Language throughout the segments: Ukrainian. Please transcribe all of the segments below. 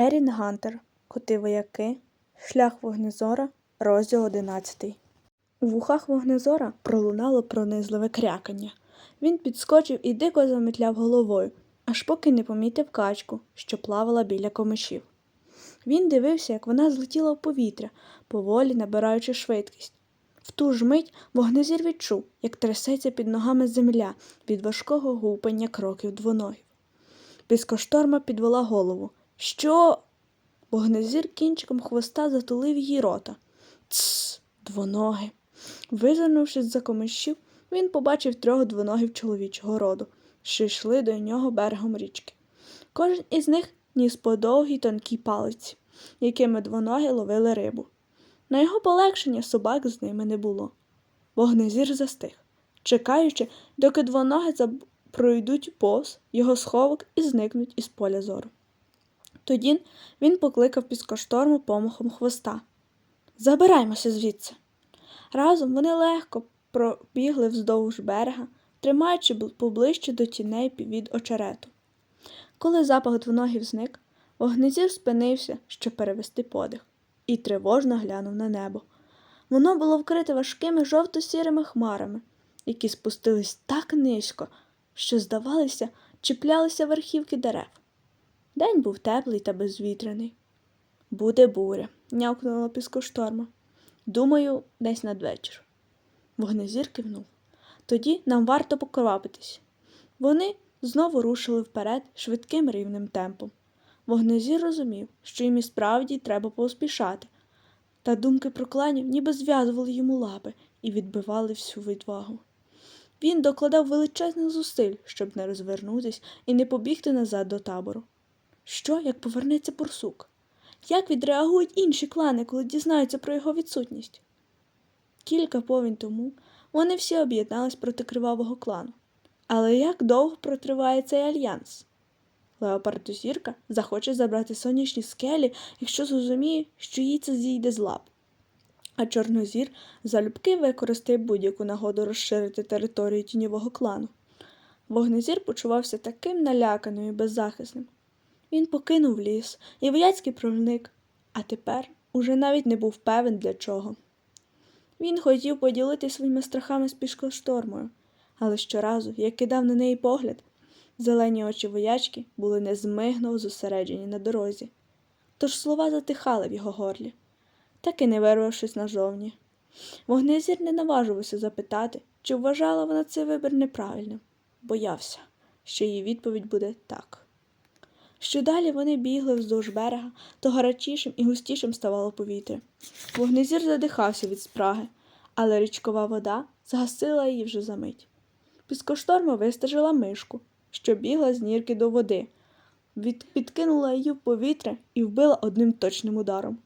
Ерін Гантер. Коти вояки. Шлях вогнезора. Розділ одинадцятий. У вухах вогнезора пролунало пронизливе крякання. Він підскочив і дико заметляв головою, аж поки не помітив качку, що плавала біля комишів. Він дивився, як вона злетіла в повітря, поволі набираючи швидкість. В ту ж мить вогнезір відчув, як трясеться під ногами земля від важкого гупання кроків двоногів. Піскошторма підвела голову. Що? Вогнезір кінчиком хвоста затулив її рота. Тсс, двоноги. Визирнувшись за комишів, він побачив трьох двоногів чоловічого роду, що йшли до нього берегом річки. Кожен із них ніс по довгій тонкій палиці, якими двоноги ловили рибу. На його полегшення собак з ними не було. Вогнезір застиг, чекаючи, доки двоноги пройдуть повз його сховок і зникнуть із поля зору. Тоді він покликав піскошторму помахом хвоста. Забираймося звідси. Разом вони легко пробігли вздовж берега, тримаючи поближче до тіней від очерету. Коли запах двоногів зник, вогнезір спинився, щоб перевести подих, і тривожно глянув на небо. Воно було вкрите важкими жовто-сірими хмарами, які спустились так низько, що, здавалося, чіплялися верхівки дерев. День був теплий та безвітряний. Буде буря, нявкнула піскошторма. Думаю, десь надвечір. Вогнезір кивнув. Тоді нам варто поквапитись. Вони знову рушили вперед швидким рівним темпом. Вогнезір розумів, що їм і справді треба поспішати, та думки про кланів ніби зв'язували йому лапи і відбивали всю відвагу. Він докладав величезних зусиль, щоб не розвернутись і не побігти назад до табору. Що, як повернеться борсук? Як відреагують інші клани, коли дізнаються про його відсутність? Кілька повінь тому вони всі об'єднались проти кривавого клану. Але як довго протриває цей альянс? Леопардозірка захоче забрати сонячні скелі, якщо зрозуміє, що їй це зійде з лап. А Чорнозір залюбки використає будь-яку нагоду розширити територію тіньового клану. Вогнезір почувався таким наляканим і беззахисним. Він покинув ліс і вояцький провник, а тепер уже навіть не був певен для чого. Він хотів поділитися своїми страхами з пішкоштормою, але щоразу, як кидав на неї погляд, зелені очі воячки були незмигно зосереджені на дорозі. Тож слова затихали в його горлі, так і не вирвавшись назовні. Вогнезір не наважувався запитати, чи вважала вона цей вибір неправильним. Боявся, що її відповідь буде так. Що далі вони бігли вздовж берега, то гарячішим і густішим ставало повітря. Вогнезір задихався від спраги, але річкова вода згасила її вже за мить. Піскошторма вистежила мишку, що бігла з нірки до води, від... підкинула її в повітря і вбила одним точним ударом.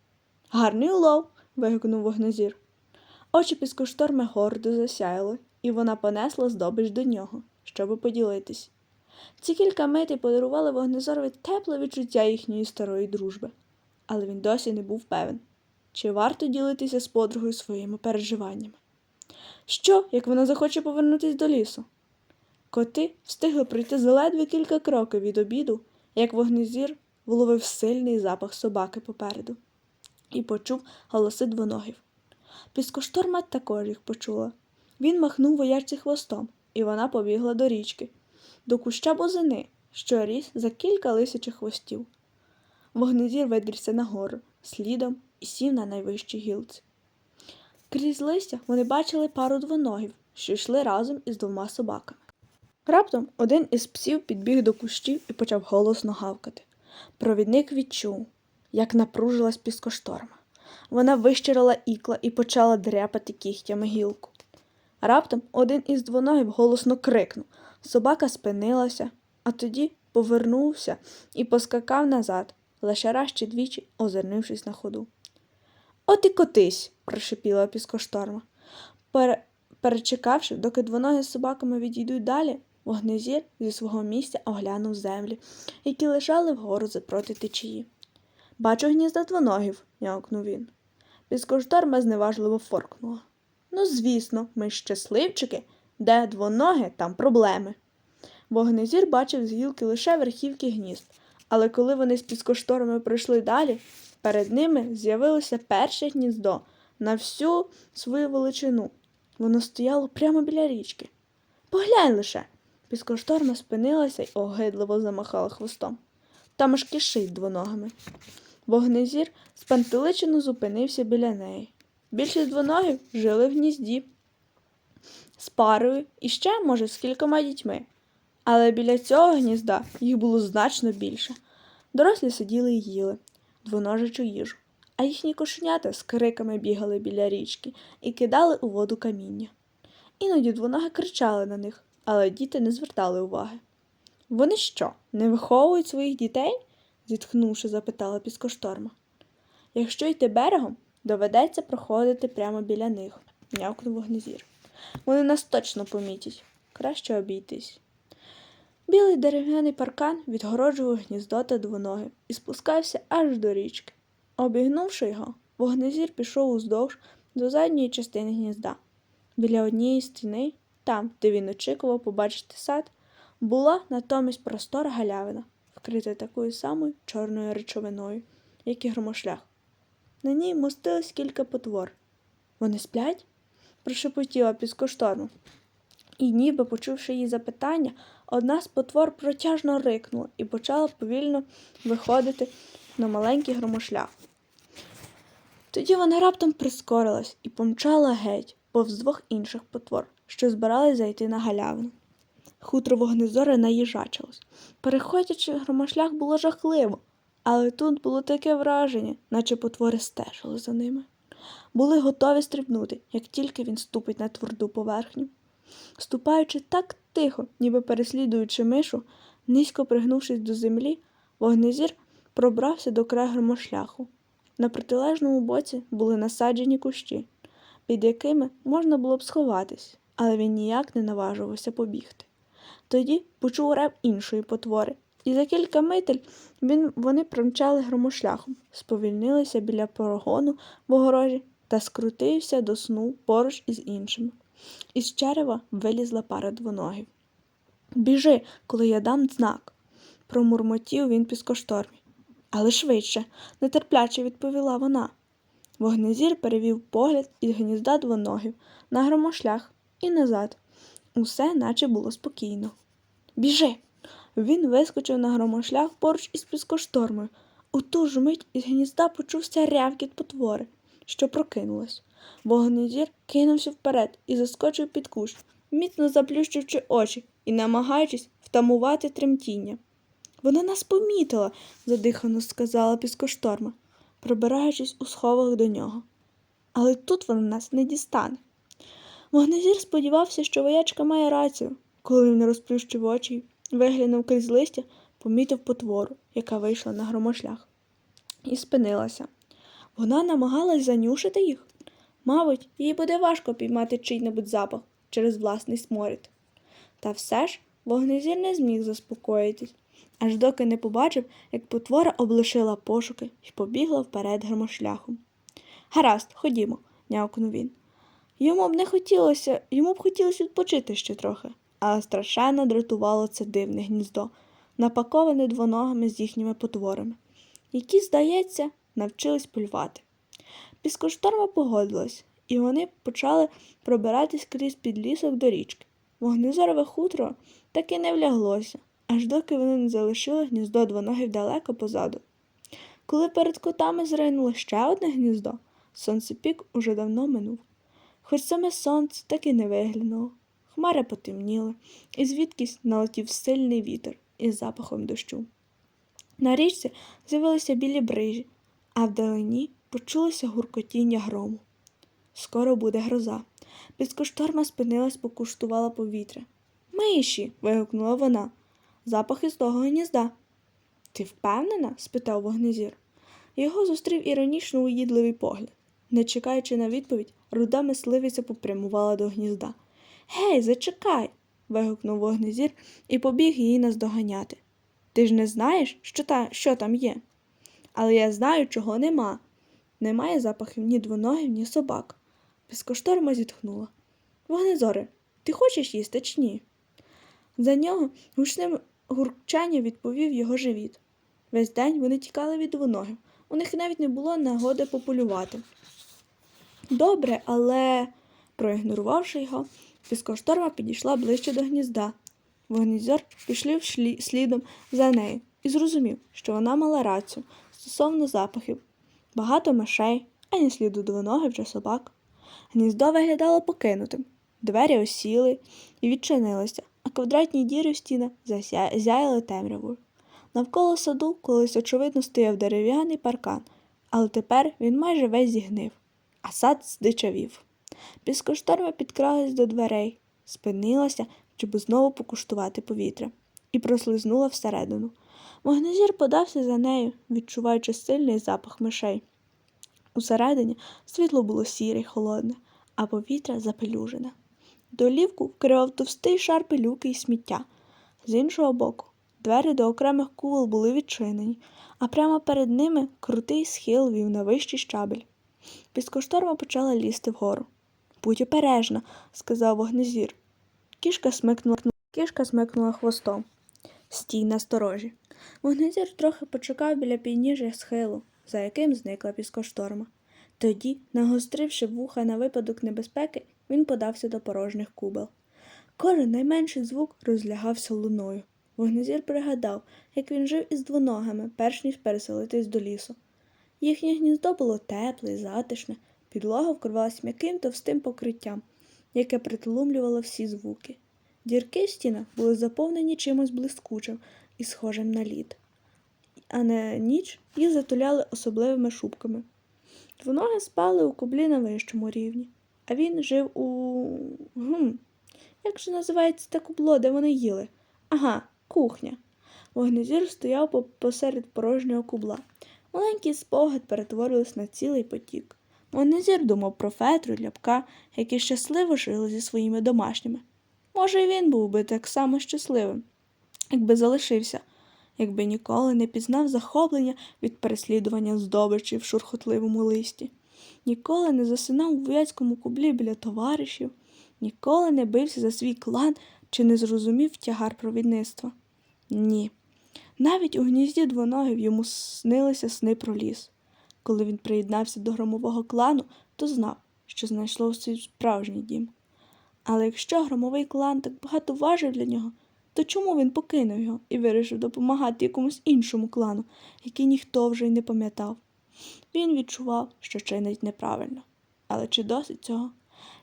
Гарний улов. вигукнув вогнезір. Очі піскошторми гордо засяяли, і вона понесла здобич до нього, щоби поділитись. Ці кілька митей подарували вогнезорові тепле відчуття їхньої старої дружби, але він досі не був певен, чи варто ділитися з подругою своїми переживаннями. Що, як вона захоче повернутися до лісу? Коти встигли пройти заледве кілька кроків від обіду, як вогнезір вловив сильний запах собаки попереду і почув голоси двоногів. Піскошторма також їх почула. Він махнув воячці хвостом, і вона побігла до річки, до куща бузини, що ріс за кілька лисячих хвостів. Вогнезір видрівся нагору, слідом і сів на найвищій гілці. Крізь листя вони бачили пару двоногів, що йшли разом із двома собаками. Раптом один із псів підбіг до кущів і почав голосно гавкати. Провідник відчув, як напружилась піскошторма. Вона вищирила ікла і почала дряпати кігтями гілку. Раптом один із двоногів голосно крикнув. Собака спинилася, а тоді повернувся і поскакав назад, лише раз чи двічі озирнувшись на ходу. От і котись, прошипіла піскошторма. Пере... Перечекавши, доки двоногі з собаками відійдуть далі, вогнезір зі свого місця оглянув землі, які лежали вгору запроти течії. Бачу гнізда двоногів, нявкнув він. Піскошторма зневажливо форкнула. Ну, звісно, ми щасливчики, де двоноги, там проблеми. Вогнезір бачив з гілки лише верхівки гнізд, Але коли вони з піскошторами пройшли далі, перед ними з'явилося перше гніздо на всю свою величину. Воно стояло прямо біля річки. Поглянь лише. Піскошторма спинилася й огидливо замахала хвостом. Там аж кишить двоногими. Вогнезір спантеличено зупинився біля неї. Більшість двоногів жили в гнізді з парою і ще, може, з кількома дітьми. Але біля цього гнізда їх було значно більше. Дорослі сиділи й їли двоножичу їжу, а їхні кошенята з криками бігали біля річки і кидали у воду каміння. Іноді двоноги кричали на них, але діти не звертали уваги. Вони що, не виховують своїх дітей? зітхнувши, запитала піскошторма. Якщо йти берегом, доведеться проходити прямо біля них, нявкнув вогнезір. Вони нас точно помітять. Краще обійтись. Білий дерев'яний паркан відгороджував гніздо та двоноги і спускався аж до річки. Обігнувши його, вогнезір пішов уздовж до задньої частини гнізда. Біля однієї стіни, там, де він очікував побачити сад, була натомість простора галявина, вкрита такою самою чорною речовиною, як і громошлях. На ній мостилось кілька потвор. Вони сплять? прошепотіла піскошторма. І, ніби почувши її запитання, одна з потвор протяжно рикнула і почала повільно виходити на маленький громошлях. Тоді вона раптом прискорилась і помчала геть повз двох інших потвор, що збирались зайти на галявину. Хутро вогнезоре наїжачилось. Переходячи громошлях було жахливо, але тут було таке враження, наче потвори стежили за ними. Були готові стрибнути, як тільки він ступить на тверду поверхню. Ступаючи так тихо, ніби переслідуючи мишу, низько пригнувшись до землі, вогнезір пробрався до краю громошляху. На протилежному боці були насаджені кущі, під якими можна було б сховатись, але він ніяк не наважувався побігти. Тоді почув рев іншої потвори, і за кілька митель він, вони промчали громошляхом, сповільнилися біля порогону в огорожі та скрутився до сну поруч із іншими. Із черева вилізла пара двоногів. Біжи, коли я дам знак, промурмотів він піскоштормі. Але швидше, нетерпляче відповіла вона. Вогнезір перевів погляд із гнізда двоногів на громошлях і назад. Усе наче було спокійно. Біжи. Він вискочив на громошлях поруч із піскоштормою. У ту ж мить із гнізда почувся рявкіт потвори, що прокинулась. Вогнезір кинувся вперед і заскочив під кущ, міцно заплющивши очі і намагаючись втамувати тремтіння. Вона нас помітила, задихано сказала піскошторма, пробираючись у сховах до нього. Але тут вона нас не дістане. Вогнезір сподівався, що воячка має рацію, коли він розплющив очі, виглянув крізь листя, помітив потвору, яка вийшла на громошлях, і спинилася. Вона намагалась занюшити їх. Мабуть, їй буде важко піймати чий-небудь запах через власний сморід. Та все ж вогнезір не зміг заспокоїтись, аж доки не побачив, як потвора облишила пошуки і побігла вперед громошляхом. Гаразд, ходімо, нявкнув він. Йому б не хотілося, йому б хотілося відпочити ще трохи, але страшенно дратувало це дивне гніздо, напаковане двоногами з їхніми потворами, які, здається, навчились полювати. Піскошторма погодилась, і вони почали пробиратись крізь підлісок до річки. Вогнезорове хутро так і не вляглося, аж доки вони не залишили гніздо двоногів далеко позаду. Коли перед котами зринуло ще одне гніздо, сонцепік уже давно минув. Хоч саме сонце так і не виглянуло. Хмари потемніли, і звідкись налетів сильний вітер із запахом дощу. На річці з'явилися білі брижі, а вдалині почулося гуркотіння грому. Скоро буде гроза. Піскошторма спинилась, покуштувала повітря. Миші. вигукнула вона. Запах із того гнізда. Ти впевнена? спитав вогнезір. Його зустрів іронічно уїдливий погляд. Не чекаючи на відповідь, руда мисливиця попрямувала до гнізда. Гей, зачекай. вигукнув вогнезір і побіг її наздоганяти. Ти ж не знаєш, що, та, що там є? Але я знаю, чого нема. Немає запахів ні двоногів, ні собак. Піскошторма зітхнула. Вогнезоре, ти хочеш їсти чи ні? За нього гучним гурчанням відповів його живіт. Весь день вони тікали від двоногів. У них навіть не було нагоди пополювати. Добре, але, проігнорувавши його, піскошторма підійшла ближче до гнізда. Вогнізор пішли шлі- слідом за нею і зрозумів, що вона мала рацію стосовно запахів. Багато мишей, ані сліду двоногів чи собак. Гніздо виглядало покинутим. Двері осіли і відчинилися, а квадратні діри в стінах зася- зяяли темрявою. Навколо саду колись, очевидно, стояв дерев'яний паркан, але тепер він майже весь зігнив, а сад здичавів. Піскошторма підкралась до дверей, спинилася, щоб знову покуштувати повітря, і прослизнула всередину. Вогнезір подався за нею, відчуваючи сильний запах мишей. Усередині світло було сіре й холодне, а повітря запелюжене. Долівку вкривав товстий шар пилюки і сміття. З іншого боку, двері до окремих кувол були відчинені, а прямо перед ними крутий схил вів на вищий щабель. Піскошторма почала лізти вгору. Будь обережна, сказав вогнезір. Кішка смикнула, кішка смикнула хвостом. Стій насторожі. Вогнезір трохи почекав біля підніжжя схилу, за яким зникла піскошторма. Тоді, нагостривши вуха на випадок небезпеки, він подався до порожніх кубел. Кожен найменший звук розлягався луною. Вогнезір пригадав, як він жив із двоногами, перш ніж переселитись до лісу. Їхнє гніздо було тепле і затишне, підлога вкривалась м'яким товстим покриттям, яке притлумлювало всі звуки. Дірки в стінах були заповнені чимось блискучим і схожим на лід, а на ніч їх затуляли особливими шубками. Двоноги спали у кублі на вищому рівні, а він жив у. Гм. Як же називається те кубло, де вони їли? Ага, кухня. Вогнезір стояв посеред порожнього кубла. Маленький спогад перетворився на цілий потік. Вогнезір думав про Фетру і ляпка, які щасливо жили зі своїми домашніми. Може, і він був би так само щасливим, якби залишився, якби ніколи не пізнав захоплення від переслідування здобичі в шурхотливому листі, ніколи не засинав у в'язькому кублі біля товаришів, ніколи не бився за свій клан чи не зрозумів тягар провідництва. Ні. Навіть у гнізді двоногів йому снилися сни про ліс. Коли він приєднався до громового клану, то знав, що знайшло свій справжній дім. Але якщо громовий клан так багато важив для нього, то чому він покинув його і вирішив допомагати якомусь іншому клану, який ніхто вже й не пам'ятав? Він відчував, що чинить неправильно. Але чи досить цього?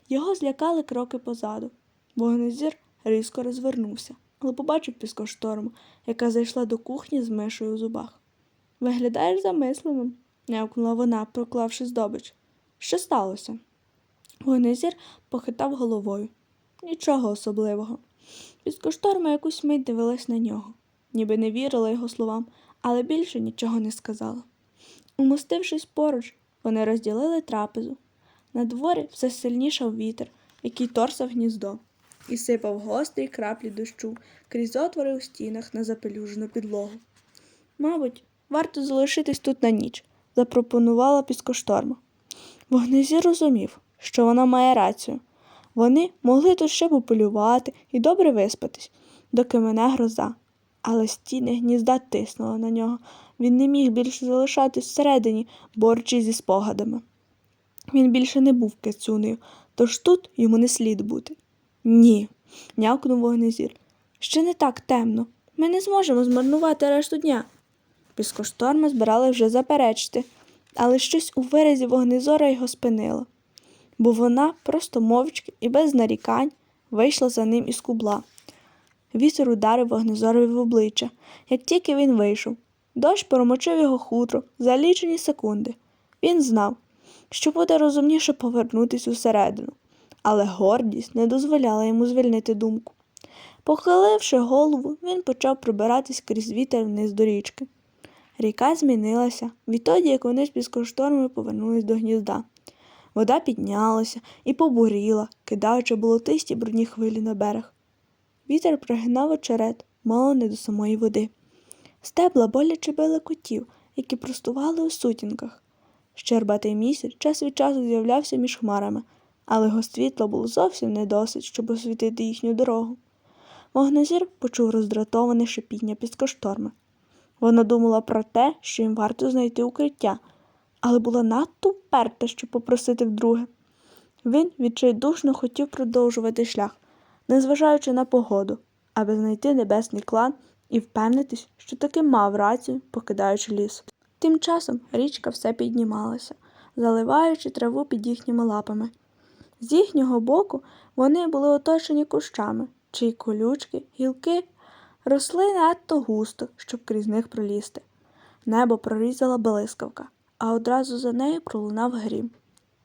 Його злякали кроки позаду. Вогнезір різко розвернувся, але побачив піскошторму, яка зайшла до кухні з мишою у зубах. Виглядаєш замисливим, някнула вона, проклавши здобич. Що сталося? Вогнезір похитав головою. Нічого особливого. Під Піскошторма якусь мить дивилась на нього, ніби не вірила його словам, але більше нічого не сказала. Умостившись поруч, вони розділили трапезу. На дворі все сильнішав вітер, який торсав гніздо, і сипав гострі краплі дощу крізь отвори у стінах на запелюжену підлогу. Мабуть, варто залишитись тут на ніч, запропонувала піскошторма. Вогнезір розумів, що вона має рацію. Вони могли тут ще пополювати і добре виспатись, доки мене гроза. Але стіни гнізда тиснули на нього. Він не міг більше залишатись всередині, борючись зі спогадами. Він більше не був кицюнею, тож тут йому не слід бути. Ні, нявкнув вогнезір. Ще не так темно. Ми не зможемо змарнувати решту дня. Піскошторма збирали вже заперечити, але щось у виразі вогнезора його спинило, бо вона просто мовчки і без нарікань вийшла за ним із кубла. Вітер ударив вогнезорові в обличчя, як тільки він вийшов. Дощ промочив його хутро за лічені секунди. Він знав, що буде розумніше повернутись усередину, але гордість не дозволяла йому звільнити думку. Похиливши голову, він почав пробиратись крізь вітер вниз до річки. Ріка змінилася відтоді, як вони з піскоштормою повернулись до гнізда. Вода піднялася і побуріла, кидаючи болотисті брудні хвилі на берег. Вітер пригинав очерет, мало не до самої води. Стебла боляче били котів, які простували у сутінках. Щербатий місяць час від часу з'являвся між хмарами, але його світла було зовсім не досить, щоб освітити їхню дорогу. Вогнезір почув роздратоване шипіння піскошторми. Вона думала про те, що їм варто знайти укриття, але була надто вперта, щоб попросити вдруге. Він відчайдушно хотів продовжувати шлях, незважаючи на погоду, аби знайти небесний клан і впевнитись, що таки мав рацію, покидаючи ліс. Тим часом річка все піднімалася, заливаючи траву під їхніми лапами. З їхнього боку вони були оточені кущами, чиї колючки, гілки росли надто густо, щоб крізь них пролізти. Небо прорізала блискавка, а одразу за нею пролунав грім.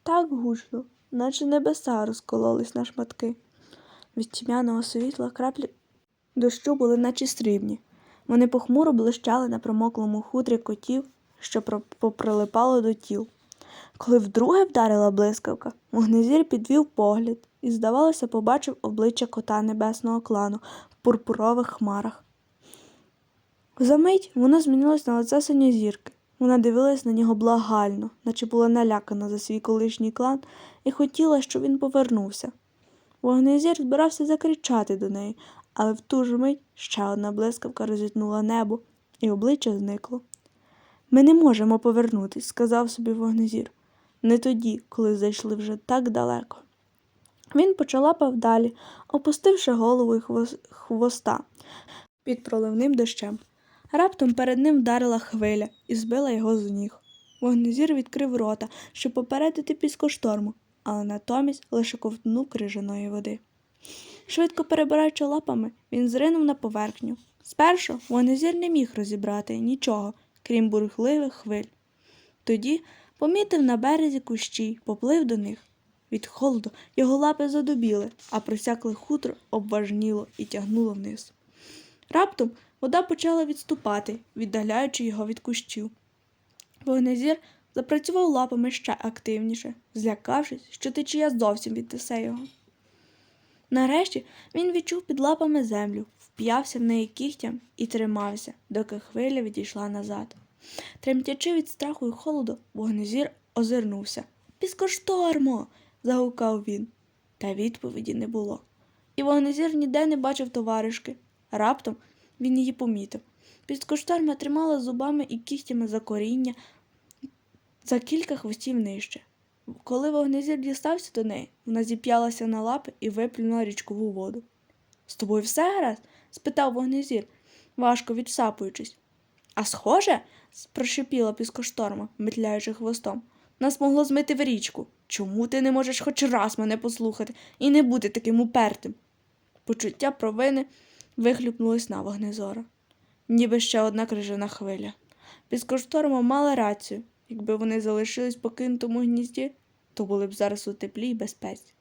Так гучно, наче небеса розкололись на шматки. Від тьмяного світла краплі дощу були наче срібні. Вони похмуро блищали на промоклому хутрі котів, що поприлипало до тіл. Коли вдруге вдарила блискавка, вогнезір підвів погляд і, здавалося, побачив обличчя кота небесного клану в пурпурових хмарах. Замить воно змінилось на лице синьозірки. Вона дивилась на нього благально, наче була налякана за свій колишній клан і хотіла, щоб він повернувся. Вогнезір збирався закричати до неї, але в ту ж мить ще одна блискавка розітнула небо, і обличчя зникло. Ми не можемо повернутись, сказав собі вогнезір. Не тоді, коли зайшли вже так далеко. Він почалапав далі, опустивши голову і хвос- хвоста під проливним дощем. Раптом перед ним вдарила хвиля і збила його з ніг. Вогнезір відкрив рота, щоб попередити піскошторму, але натомість лише ковтнув крижаної води. Швидко перебираючи лапами, він зринув на поверхню. Спершу вогнезір не міг розібрати нічого, крім бурхливих хвиль. Тоді помітив на березі кущі, поплив до них. Від холоду його лапи задубіли, а просякле хутро обважніло і тягнуло вниз. Раптом вода почала відступати, віддаляючи його від кущів. Вогнезір запрацював лапами ще активніше, злякавшись, що течія зовсім відтесе його. Нарешті він відчув під лапами землю, вп'явся в неї кігтям і тримався, доки хвиля відійшла назад. Тремтячи від страху і холоду, вогнезір озирнувся. Піскоштормо. загукав він. Та відповіді не було. І вогнезір ніде не бачив товаришки. Раптом він її помітив. Піскошторма тримала зубами і кігтями за коріння за кілька хвостів нижче. Коли вогнезір дістався до неї, вона зіп'ялася на лапи і виплюнула річкову воду. З тобою все гаразд? спитав вогнезір, важко відсапуючись. А схоже, прошипіла піскошторма, метляючи хвостом. Нас могло змити в річку. Чому ти не можеш хоч раз мене послухати і не бути таким упертим? Почуття провини вихлюпнулось на вогнезора. Ніби ще одна крижана хвиля. Піскошторма мала рацію. Якби вони залишились в покинутому гнізді, то були б зараз у теплі й безпеці.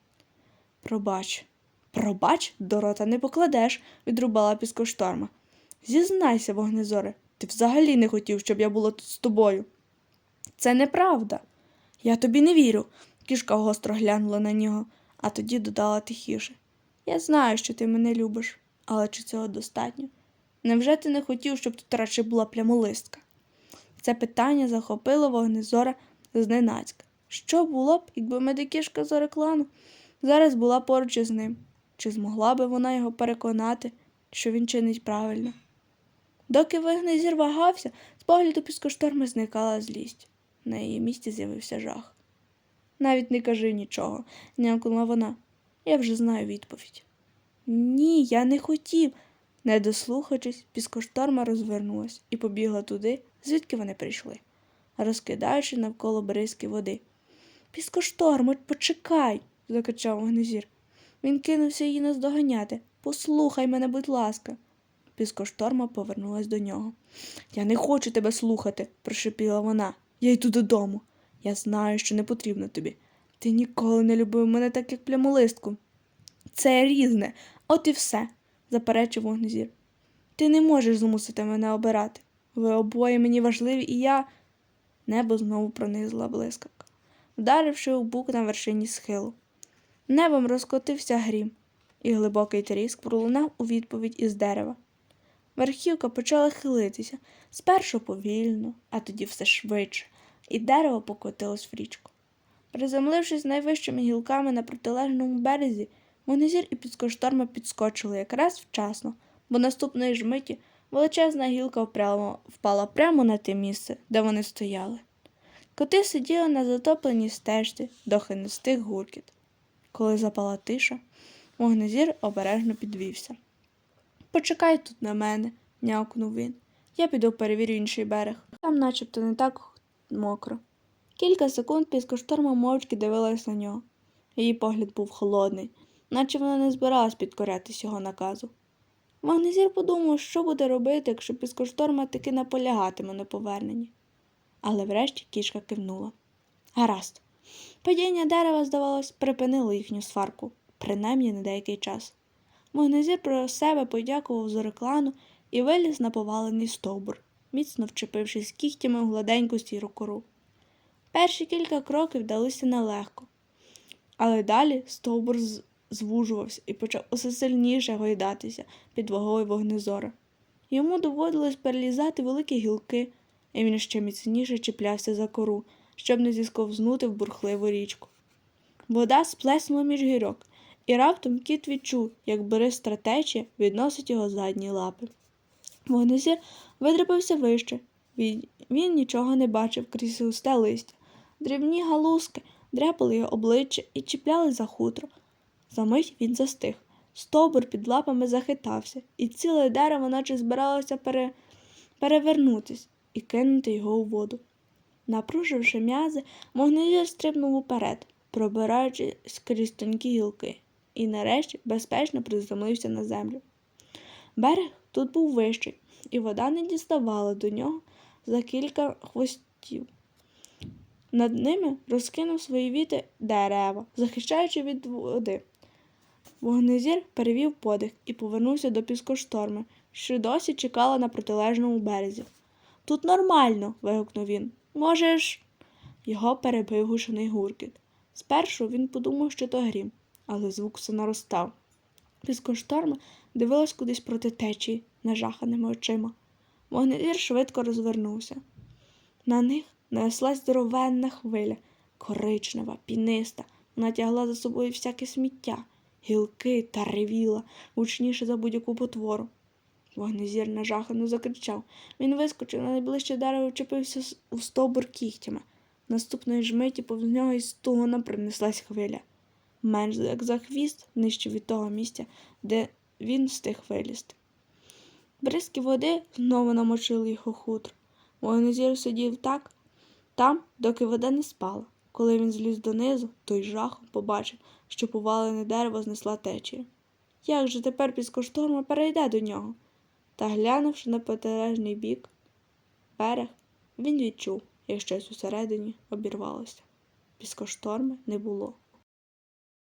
Пробач, пробач, до рота не покладеш, відрубала піскошторма. Зізнайся, вогнезоре, ти взагалі не хотів, щоб я була тут з тобою. Це неправда. Я тобі не вірю. Кішка гостро глянула на нього, а тоді додала тихіше. Я знаю, що ти мене любиш, але чи цього достатньо? Невже ти не хотів, щоб тут радше була плямолистка? Це питання захопило вогнезора зненацька. Що було б, якби медикішка Зореклану зараз була поруч із ним? Чи змогла би вона його переконати, що він чинить правильно? Доки вогнезір вагався, з погляду піскошторми зникала злість. На її місці з'явився жах. Навіть не кажи нічого, нямкнула вона. Я вже знаю відповідь. Ні, я не хотів. Не дослухаючись, піскошторма розвернулась і побігла туди, звідки вони прийшли, розкидаючи навколо бризки води. Піскоштормо, почекай, закричав вогнезір. Він кинувся її наздоганяти. Послухай мене, будь ласка. Піскошторма повернулась до нього. Я не хочу тебе слухати, прошепіла вона. Я йду додому. Я знаю, що не потрібно тобі. Ти ніколи не любив мене так, як плямолистку. Це різне, от і все, заперечив вогнезір. Ти не можеш змусити мене обирати. Ви обоє мені важливі, і я. Небо знову пронизла блискавка, вдаривши у бук на вершині схилу. Небом розкотився грім, і глибокий тріск пролунав у відповідь із дерева. Верхівка почала хилитися, спершу повільно, а тоді все швидше, і дерево покотилось в річку. Приземлившись найвищими гілками на протилежному березі, Вогнезір і підскошторма підскочили якраз вчасно, бо наступної ж миті Величезна гілка впрямо, впала прямо на те місце, де вони стояли. Коти сиділи на затопленій стежці, доки не стих гуркіт. Коли запала тиша, вогнезір обережно підвівся. Почекай тут на мене, нявкнув він. Я піду перевірю інший берег. Там начебто не так мокро. Кілька секунд піскошторма мовчки дивилась на нього. Її погляд був холодний, наче вона не збиралась підкорятись його наказу. Вогнезір подумав, що буде робити, якщо піскошторма таки наполягатиме на поверненні. Але врешті кішка кивнула. Гаразд. Падіння дерева, здавалось, припинило їхню сварку, принаймні на деякий час. Вогнезір про себе подякував зореклану і виліз на повалений стовбур, міцно вчепившись кігтями в гладеньку сіру. Перші кілька кроків далися нелегко, але далі стовбур звужувався і почав усе сильніше гойдатися під вагою вогнезора. Йому доводилось перелізати великі гілки, і він ще міцніше чіплявся за кору, щоб не зісковзнути в бурхливу річку. Вода сплеснула між гірок, і раптом кіт відчув, як берестра течія відносить його задні лапи. Вогнезір видрипався вище. Він, він нічого не бачив крізь густе листя. Дрібні галузки дряпали його обличчя і чіпляли за хутро. Замить він застиг. Стовбур під лапами захитався, і ціле дерево, наче збиралося пере... перевернутись і кинути його у воду. Напруживши м'язи, вогнезір стрибнув уперед, пробираючись крізь тонкі гілки, і нарешті безпечно приземлився на землю. Берег тут був вищий, і вода не діставала до нього за кілька хвостів. Над ними розкинув свої віти дерева, захищаючи від води. Вогнезір перевів подих і повернувся до піскошторми, що досі чекала на протилежному березі. Тут нормально. вигукнув він. Можеш. Його перебив гушений гуркіт. Спершу він подумав, що то грім, але звук все наростав. Піскошторма дивилась кудись проти течії, нажаханими очима. Вогнезір швидко розвернувся. На них неслась здоровенна хвиля, коричнева, піниста, вона тягла за собою всяке сміття, гілки та ревіла, гучніше за будь-яку потвору. Вогнезір нажахано закричав. Він вискочив на найближче дерево, вчепився с- у стовбур кігтями. Наступної ж миті повз нього із стугоном принеслась хвиля. Менш як за хвіст, нижче від того місця, де він встиг вилізти. Бризки води знову намочили їх у хутро. Вогнезір сидів так, там, доки вода не спала. Коли він зліз донизу, той жахом побачив, що повалене дерево знесла течія. Як же тепер піскошторма перейде до нього? Та глянувши на протилежний бік, берег, він відчув, як щось усередині обірвалося. Піскошторми не було.